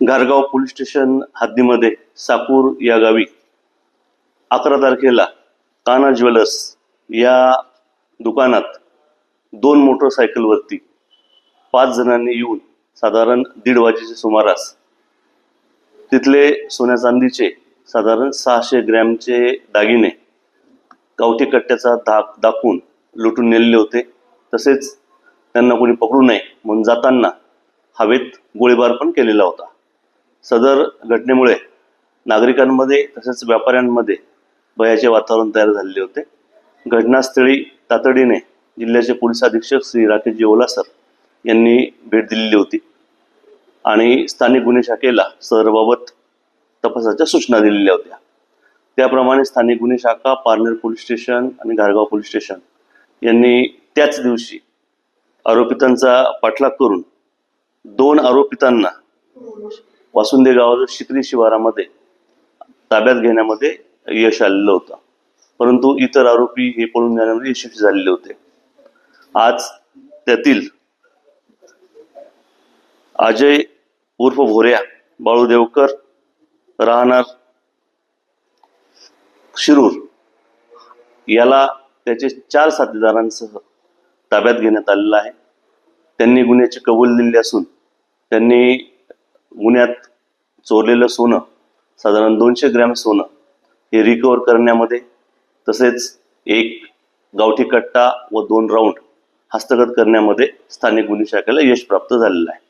Gargaon police station हद्दीमध्ये साकूर या गावी अकरा तारखेला काना ज्वेलर्स या दुकानात दोन मोटरसायकलवरती पाच जणांनी येऊन साधारण दीड वाजेच्या सुमारास तिथले सोन्या चांदीचे साधारण सहाशे ग्रॅमचे दागिने गावठी कट्ट्याचा धाक दाखवून लुटून नेलेले होते. तसेच त्यांना कोणी पकडू नये म्हणून जाताना हवेत गोळीबार पण केलेला होता. सदर घटनेमुळे नागरिकांमध्ये तसेच व्यापाऱ्यांमध्ये भयाचे वातावरण तयार झालेले होते. घटनास्थळी तातडीने जिल्ह्याचे पोलीस अधीक्षक श्री राकेशजी ओलासर यांनी भेट दिलेली होती आणि स्थानिक गुन्हे शाखेला सदरबाबत तपासाच्या सूचना दिलेल्या होत्या. त्याप्रमाणे स्थानिक गुन्हे शाखा पारनेर पोलीस स्टेशन आणि घारगाव पोलीस स्टेशन यांनी त्याच दिवशी आरोपितांचा पाठलाग करून दोन आरोपितांना वासुंदे गावाच्या शिकरी शिवारामध्ये ताब्यात घेण्यामध्ये यश आलेलं होतं. परंतु इतर आरोपी हे पळून जाण्यामध्ये यशस्वी झालेले होते. आज त्यातील अजय उर्फ भोऱ्या बाळू देवकर राहणार शिरूर याला त्याचे चार साथीदारांसह ताब्यात घेण्यात आलेलं आहे. त्यांनी गुन्ह्याची कबूल दिली असून त्यांनी गुन्ह्यात चोरलेलं सोनं साधारण दोनशे ग्रॅम सोनं हे रिकवर करण्यामध्ये तसेच एक गावठी कट्टा व दोन राऊंड हस्तगत करण्यामध्ये स्थानिक गुन्हे शाखेला यश प्राप्त झालेलं आहे.